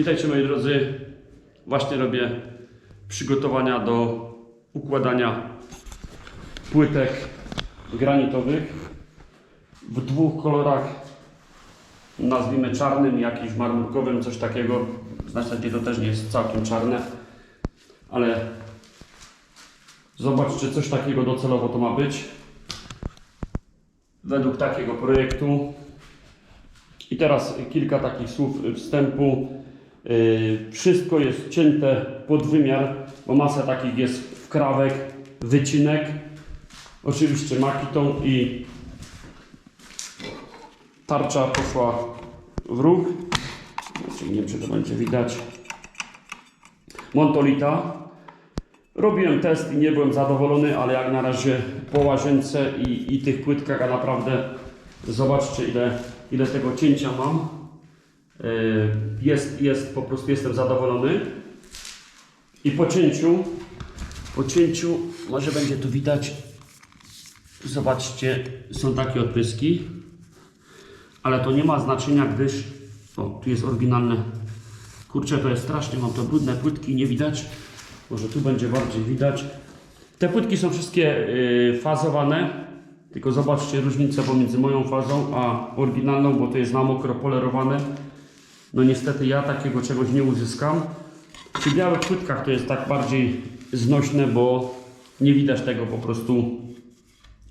Witajcie moi drodzy. Właśnie robię przygotowania do układania płytek granitowych w dwóch kolorach. Nazwijmy czarnym jakimś marmurkowym, coś takiego. W zasadzie to też nie jest całkiem czarne, ale zobaczcie, coś takiego docelowo to ma być. Według takiego projektu i teraz kilka takich słów wstępu. Yy, Wszystko jest cięte pod wymiar, bo masa takich jest wkrawek, wycinek. Oczywiście makitą i tarcza poszła w ruch. Znaczy, nie wiem, czy to będzie widać. Montolita. Robiłem test i nie byłem zadowolony, ale jak na razie po łazience i, i tych płytkach, a naprawdę zobaczcie ile, ile tego cięcia mam. Yy, Jest, jest, po prostu jestem zadowolony. I po cięciu, po cięciu, może będzie tu widać, zobaczcie, są takie odpryski, ale to nie ma znaczenia, gdyż, o, tu jest oryginalne, kurczę, to jest strasznie, mam to brudne płytki, nie widać, może tu będzie bardziej widać. Te płytki są wszystkie yy, fazowane, tylko zobaczcie różnicę pomiędzy moją fazą a oryginalną, bo to jest na mokro polerowane. No niestety ja takiego czegoś nie uzyskam. Przy białych płytkach to jest tak bardziej znośne, bo nie widać tego po prostu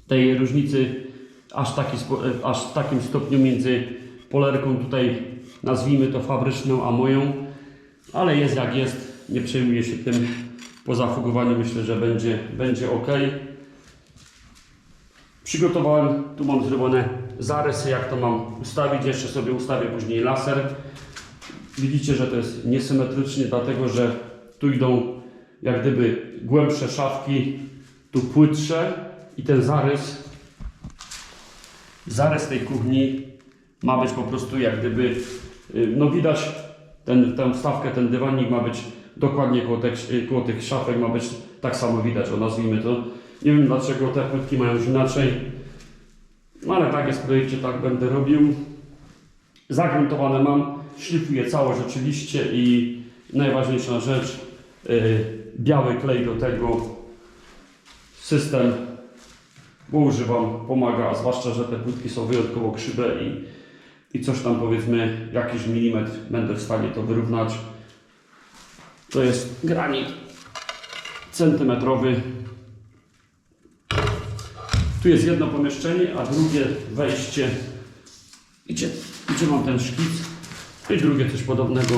tej różnicy aż, taki, e, aż w takim stopniu między polerką tutaj nazwijmy to fabryczną, a moją. Ale jest jak jest, nie przejmuję się tym. Po zafugowaniu myślę, że będzie, będzie ok. Przygotowałem, tu mam zrobione zarysy, jak to mam ustawić. Jeszcze sobie ustawię później laser. Widzicie, że to jest niesymetrycznie, dlatego że tu idą jak gdyby głębsze szafki, tu płytsze i ten zarys, zarys tej kuchni ma być po prostu jak gdyby, y, no widać ten, tę wstawkę, ten dywanik ma być dokładnie koło tych, koło tych szafek, ma być tak samo widać, o nazwijmy to. Nie wiem dlaczego te płytki mają już inaczej, no ale tak jest w projekcie, tak będę robił. Zagruntowane mam, szlifuję całość oczywiście i najważniejsza rzecz, yy, biały klej do tego, system, bo używam, pomaga, zwłaszcza, że te płytki są wyjątkowo krzywe i, i coś tam powiedzmy, jakiś milimetr będę w stanie to wyrównać. To jest granit centymetrowy. Tu jest jedno pomieszczenie, a drugie wejście gdzie, gdzie mam ten szkic i drugie coś podobnego.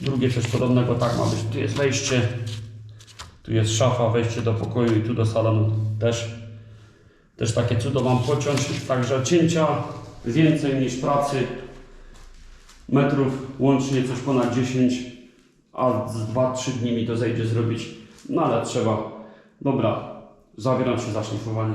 Drugie coś podobnego tak ma być. Tu jest wejście. Tu jest szafa, wejście do pokoju i tu do salonu też. Też takie cudo mam pociąć. Także cięcia więcej niż pracy. Metrów łącznie coś ponad 10 a z 2-3 dni mi to zejdzie zrobić. No ale trzeba. Dobra zabieram się za szlifowanie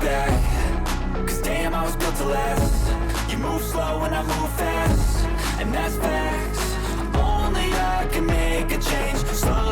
Back. Cause damn, I was built to last. You move slow and I move fast. And that's facts. Only I can make a change. Slowly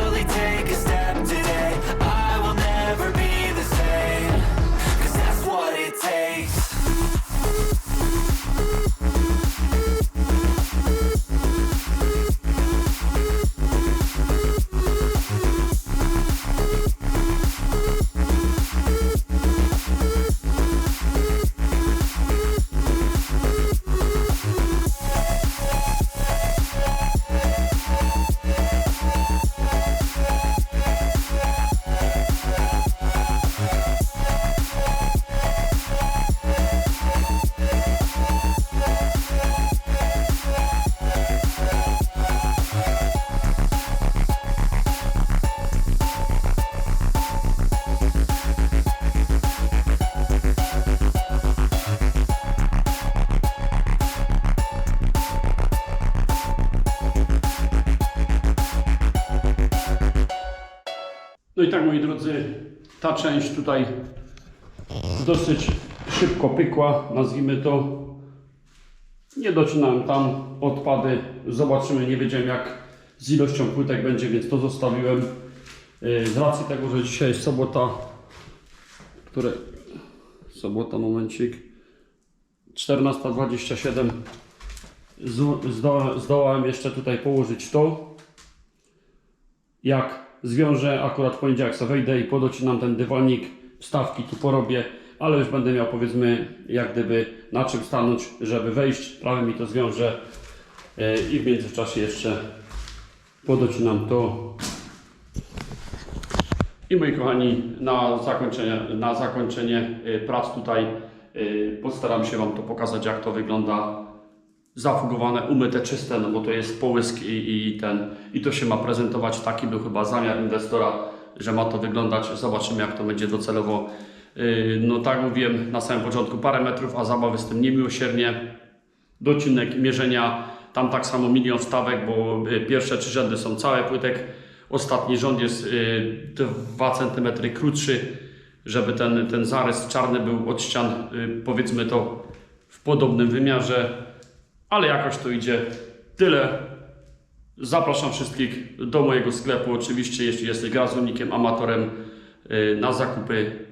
moi drodzy, ta część tutaj dosyć szybko pykła, nazwijmy to. Nie docinałem tam odpady, zobaczymy, nie wiedziałem jak z ilością płytek będzie, więc to zostawiłem. Yy, Z racji tego, że dzisiaj jest sobota, które... Sobota, momencik. 14.27 Z- zdoła- Zdołałem jeszcze tutaj położyć to jak zwiążę, akurat w poniedziałek sobie wejdę i podocinam ten dywanik, wstawki tu porobię, ale już będę miał powiedzmy jak gdyby na czym stanąć, żeby wejść, prawie mi to zwiążę e, i w międzyczasie jeszcze podocinam to. I moi kochani, na zakończenie, na zakończenie e, prac tutaj e, postaram się Wam to pokazać jak to wygląda zafugowane, umyte, czyste, no bo to jest połysk i, i ten i to się ma prezentować. Taki był chyba zamiar inwestora, że ma to wyglądać. Zobaczymy jak to będzie docelowo. Yy, No tak mówiłem na samym początku, parę metrów, a zabawy z tym niemiłosiernie. Docinek mierzenia, tam tak samo milion stawek, bo y, pierwsze trzy rzędy są całe płytek. Ostatni rząd jest y, 2 cm krótszy, żeby ten, ten zarys czarny był od ścian, y, powiedzmy to w podobnym wymiarze ale jakoś to idzie. Tyle. Zapraszam wszystkich do mojego sklepu. Oczywiście, jeśli jesteś gazownikiem, amatorem y, na zakupy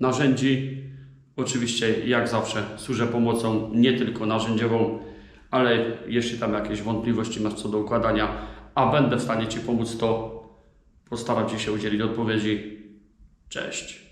narzędzi. Oczywiście, jak zawsze, służę pomocą nie tylko narzędziową, ale jeśli tam jakieś wątpliwości masz co do układania, a będę w stanie Ci pomóc, to postaram Ci się udzielić odpowiedzi. Cześć.